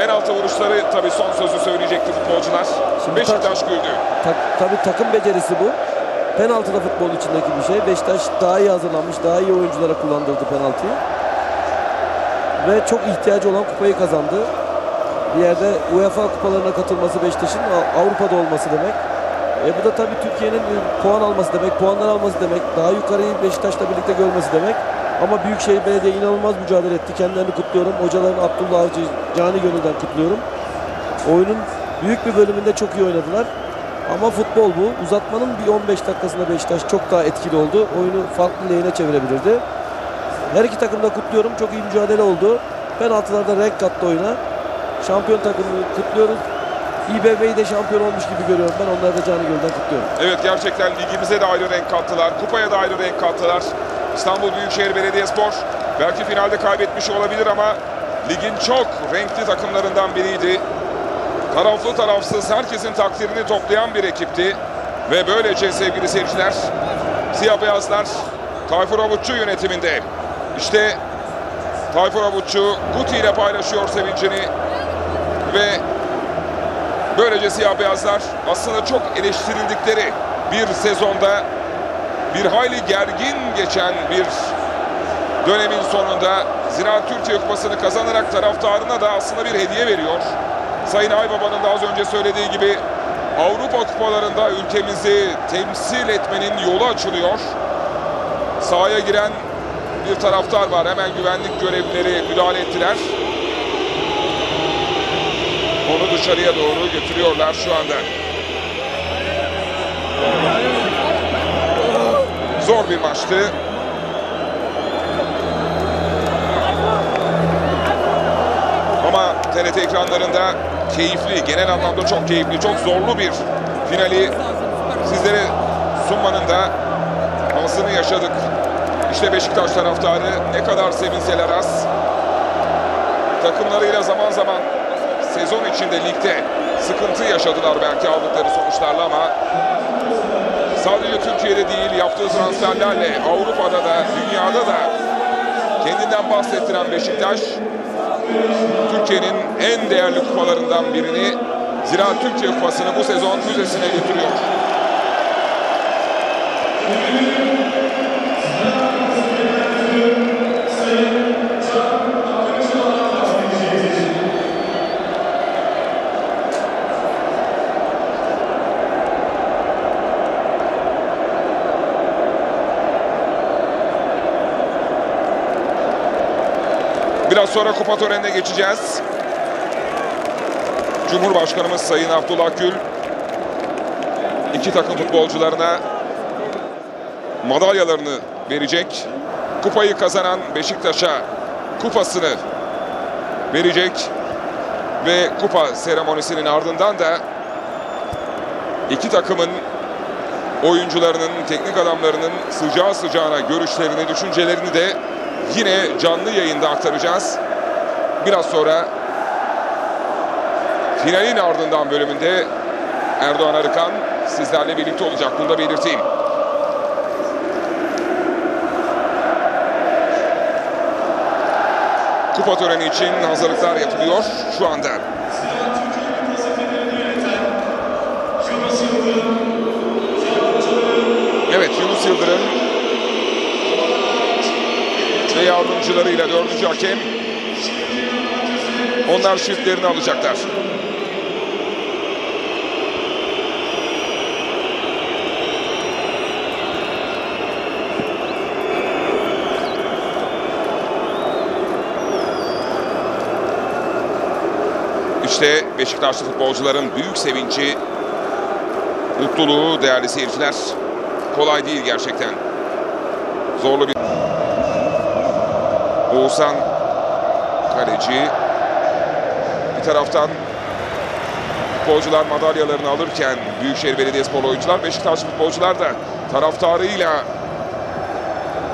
penaltı vuruşları tabii son sözü söyleyecekti futbolcular. Şimdi Beşiktaş güldü. Ta, tabii takım becerisi bu. Penaltı da futbol içindeki bir şey. Beşiktaş daha iyi hazırlanmış, daha iyi oyunculara kullandırdı penaltıyı. Ve çok ihtiyacı olan kupayı kazandı. Bir yerde UEFA kupalarına katılması Beşiktaş'ın Av- Avrupa'da olması demek. E bu da tabii Türkiye'nin e, puan alması demek, puanlar alması demek, daha yukarıyı Beşiktaş'la birlikte görmesi demek. Ama Büyükşehir Belediye inanılmaz mücadele etti. Kendilerini kutluyorum. Hocaların Abdullah Avcı cani gönülden kutluyorum. Oyunun büyük bir bölümünde çok iyi oynadılar. Ama futbol bu. Uzatmanın bir 15 dakikasında Beşiktaş çok daha etkili oldu. Oyunu farklı lehine çevirebilirdi. Her iki takımda kutluyorum. Çok iyi mücadele oldu. Penaltılarda renk kattı oyuna. Şampiyon takımını kutluyoruz. İBB'yi de şampiyon olmuş gibi görüyorum. Ben onları da canı gölden kutluyorum. Evet gerçekten ligimize de ayrı renk kattılar. Kupaya da ayrı renk kattılar. İstanbul Büyükşehir Belediyespor belki finalde kaybetmiş olabilir ama ligin çok renkli takımlarından biriydi. Taraflı tarafsız herkesin takdirini toplayan bir ekipti. Ve böylece sevgili seyirciler siyah beyazlar Tayfur Avutçu yönetiminde. İşte Tayfur Avutçu Guti ile paylaşıyor sevincini ve Böylece siyah beyazlar aslında çok eleştirildikleri bir sezonda bir hayli gergin geçen bir dönemin sonunda Ziraat Türkiye Kupası'nı kazanarak taraftarına da aslında bir hediye veriyor. Sayın Aybaba'nın da az önce söylediği gibi Avrupa kupalarında ülkemizi temsil etmenin yolu açılıyor. Sahaya giren bir taraftar var. Hemen güvenlik görevlileri müdahale ettiler. Onu dışarıya doğru götürüyorlar şu anda. Zor bir maçtı. Ama TRT ekranlarında keyifli, genel anlamda çok keyifli, çok zorlu bir finali sizlere sunmanın da şansını yaşadık. İşte Beşiktaş taraftarı ne kadar sevinseler az. Takımlarıyla zaman zaman sezon içinde ligde sıkıntı yaşadılar belki aldıkları sonuçlarla ama sadece Türkiye'de değil yaptığı transferlerle Avrupa'da da dünyada da kendinden bahsettiren Beşiktaş Türkiye'nin en değerli kupalarından birini Ziraat Türkiye Kupası'nı bu sezon müzesine getiriyor. Biraz sonra kupa törenine geçeceğiz. Cumhurbaşkanımız Sayın Abdullah Gül iki takım futbolcularına madalyalarını verecek. Kupayı kazanan Beşiktaş'a kupasını verecek ve kupa seremonisinin ardından da iki takımın oyuncularının, teknik adamlarının sıcağı sıcağına görüşlerini, düşüncelerini de yine canlı yayında aktaracağız. Biraz sonra finalin ardından bölümünde Erdoğan Arıkan sizlerle birlikte olacak. Bunu da belirteyim. Kupa töreni için hazırlıklar yapılıyor şu anda. Evet Yunus Yıldırım ve yardımcılarıyla dördüncü hakem onlar şiflerini alacaklar. İşte Beşiktaşlı futbolcuların büyük sevinci, mutluluğu değerli seyirciler. Kolay değil gerçekten. Zorlu bir... Oğuzhan kaleci. Bir taraftan futbolcular madalyalarını alırken Büyükşehir Belediyespor oyuncular, Beşiktaş futbolcular da taraftarıyla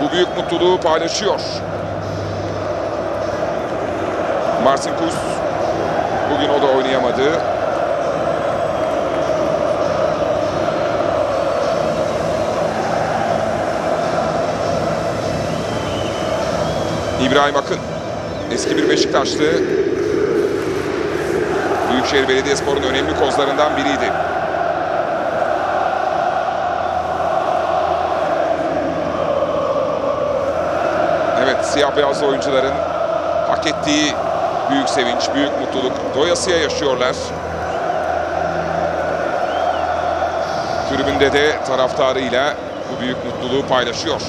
bu büyük mutluluğu paylaşıyor. Marcin Kus bugün o da oynayamadı. İbrahim Akın eski bir Beşiktaşlı Büyükşehir Belediyespor'un önemli kozlarından biriydi. Evet, siyah beyazlı oyuncuların hak ettiği büyük sevinç, büyük mutluluk doyasıya yaşıyorlar. Tribünde de taraftarıyla bu büyük mutluluğu paylaşıyor.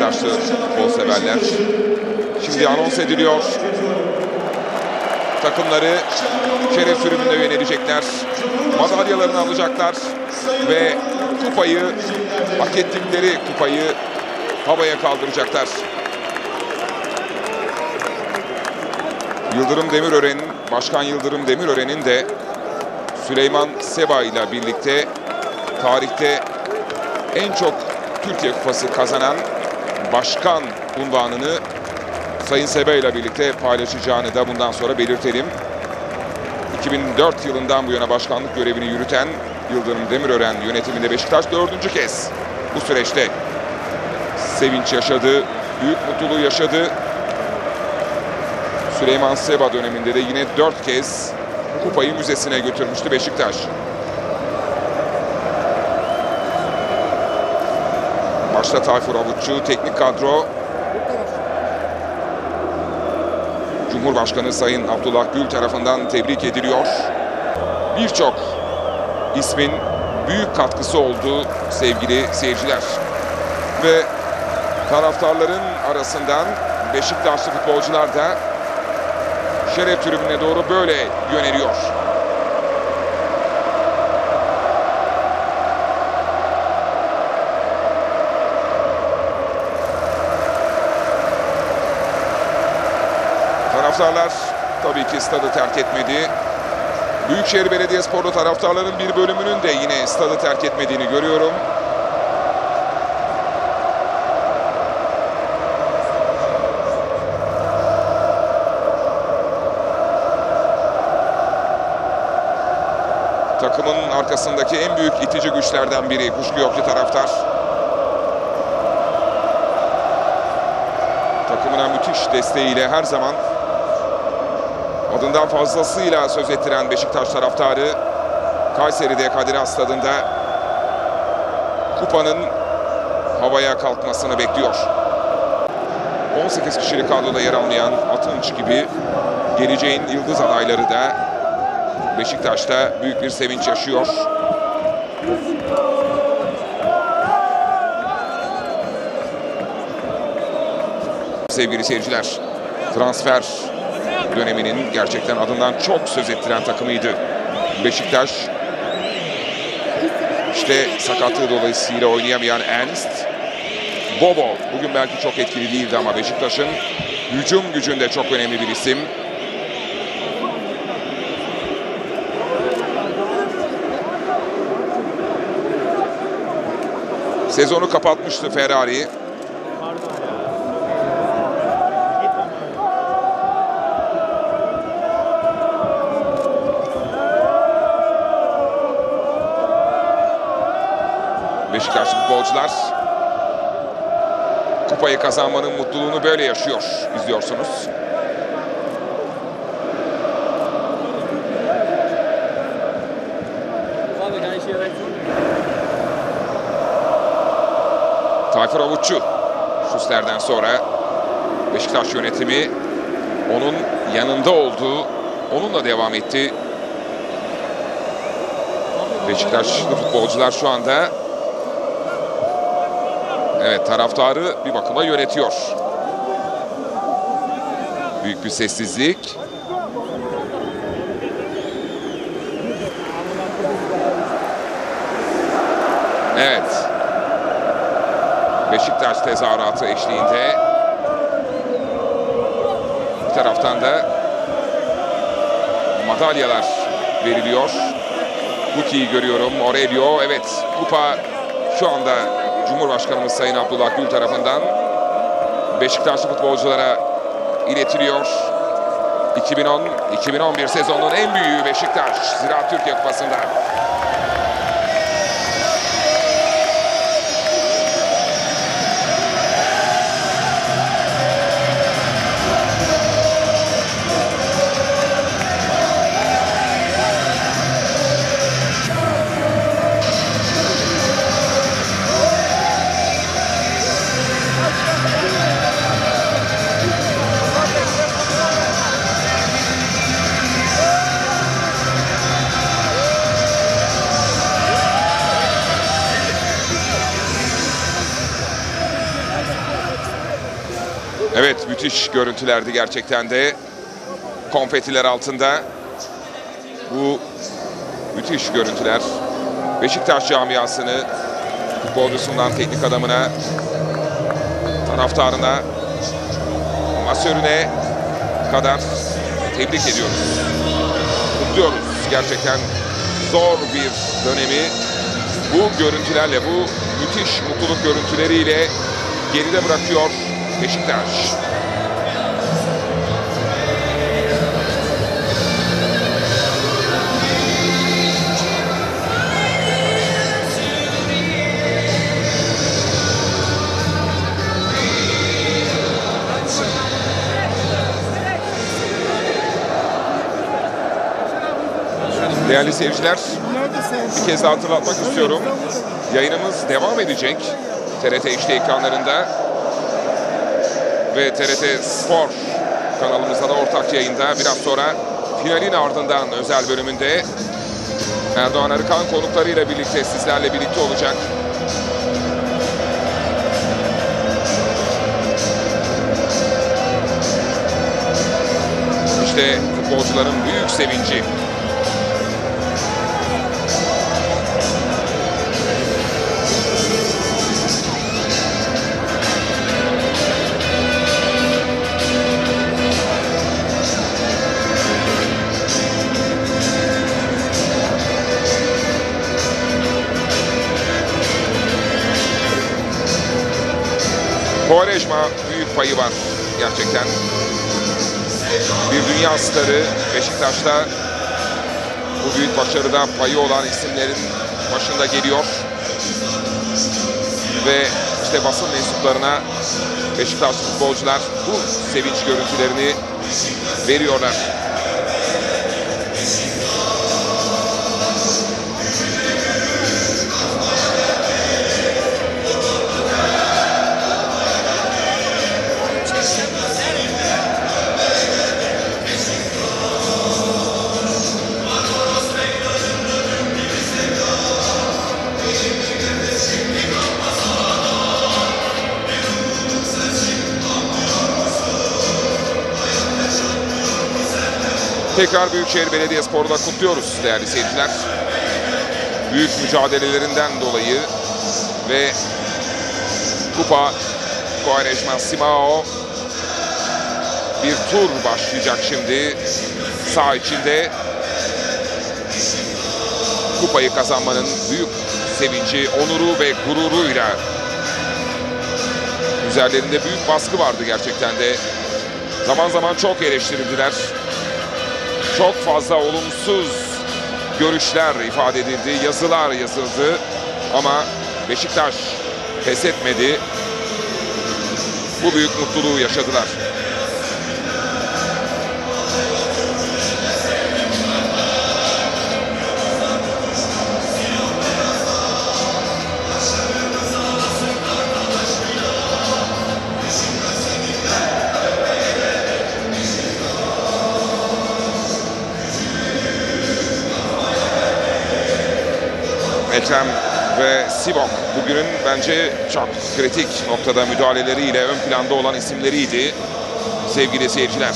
Beşiktaşlı futbol severler. Şimdi anons ediliyor. Takımları şeref sürümünde yönelecekler. Madalyalarını alacaklar. Ve kupayı, hak ettikleri kupayı havaya kaldıracaklar. Yıldırım Demirören'in, Başkan Yıldırım Demirören'in de Süleyman Seba ile birlikte tarihte en çok Türkiye Kupası kazanan başkan unvanını Sayın Sebe ile birlikte paylaşacağını da bundan sonra belirtelim. 2004 yılından bu yana başkanlık görevini yürüten Yıldırım Demirören yönetiminde Beşiktaş dördüncü kez bu süreçte sevinç yaşadı, büyük mutluluğu yaşadı. Süleyman Seba döneminde de yine dört kez kupayı müzesine götürmüştü Beşiktaş. Başta Tayfur Avutçu, teknik kadro. Cumhurbaşkanı Sayın Abdullah Gül tarafından tebrik ediliyor. Birçok ismin büyük katkısı oldu sevgili seyirciler. Ve taraftarların arasından Beşiktaşlı futbolcular da şeref tribününe doğru böyle yöneliyor. Taraftarlar tabii ki stadı terk etmedi. Büyükşehir Belediyesporlu taraftarların bir bölümünün de yine stadı terk etmediğini görüyorum. Takımın arkasındaki en büyük itici güçlerden biri kuşku yok ki taraftar. Takımına müthiş desteğiyle her zaman adından fazlasıyla söz ettiren Beşiktaş taraftarı Kayseri'de Kadir Stadı'nda kupanın havaya kalkmasını bekliyor. 18 kişilik kadroda yer almayan Atınç gibi geleceğin yıldız adayları da Beşiktaş'ta büyük bir sevinç yaşıyor. Sevgili seyirciler, transfer döneminin gerçekten adından çok söz ettiren takımıydı. Beşiktaş işte sakatlığı dolayısıyla oynayamayan Ernst Bobo bugün belki çok etkili değildi ama Beşiktaş'ın hücum gücünde çok önemli bir isim. Sezonu kapatmıştı Ferrari. Beşiktaşlı futbolcular kupayı kazanmanın mutluluğunu böyle yaşıyor. İzliyorsunuz. Tayfur Avutçu Şusler'den sonra Beşiktaş yönetimi onun yanında olduğu, onunla devam etti. Beşiktaşlı futbolcular şu anda evet taraftarı bir bakıma yönetiyor. Büyük bir sessizlik. Evet. Beşiktaş tezahüratı eşliğinde bir taraftan da madalyalar veriliyor. Kuki'yi görüyorum. Aurelio. Evet kupa şu anda Cumhurbaşkanımız Sayın Abdullah Gül tarafından Beşiktaşlı futbolculara iletiliyor. 2010-2011 sezonunun en büyüğü Beşiktaş Ziraat Türkiye Kupası'nda. Müthiş görüntülerdi gerçekten de. Konfetiler altında. Bu müthiş görüntüler. Beşiktaş camiasını futbolcusundan teknik adamına taraftarına masörüne kadar tebrik ediyoruz. Kutluyoruz. Gerçekten zor bir dönemi bu görüntülerle, bu müthiş mutluluk görüntüleriyle geride bırakıyor Beşiktaş. Değerli seyirciler, bir kez daha hatırlatmak istiyorum. Yayınımız devam edecek. TRT HD ekranlarında ve TRT Spor kanalımızda da ortak yayında. Biraz sonra finalin ardından özel bölümünde Erdoğan Arıkan konuklarıyla birlikte sizlerle birlikte olacak. İşte futbolcuların büyük sevinci. Quaresma büyük payı var gerçekten. Bir dünya starı Beşiktaş'ta bu büyük başarıda payı olan isimlerin başında geliyor. Ve işte basın mensuplarına Beşiktaş futbolcular bu sevinç görüntülerini veriyorlar. Tekrar Büyükşehir Belediyespor'u da kutluyoruz değerli seyirciler. Büyük mücadelelerinden dolayı ve Kupa Quaresma Simao bir tur başlayacak şimdi. Sağ içinde kupayı kazanmanın büyük sevinci, onuru ve gururuyla üzerlerinde büyük baskı vardı gerçekten de. Zaman zaman çok eleştirildiler çok fazla olumsuz görüşler ifade edildi, yazılar yazıldı ama Beşiktaş pes etmedi. Bu büyük mutluluğu yaşadılar. Ekrem ve Sibok bugünün bence çok kritik noktada müdahaleleriyle ön planda olan isimleriydi sevgili seyirciler.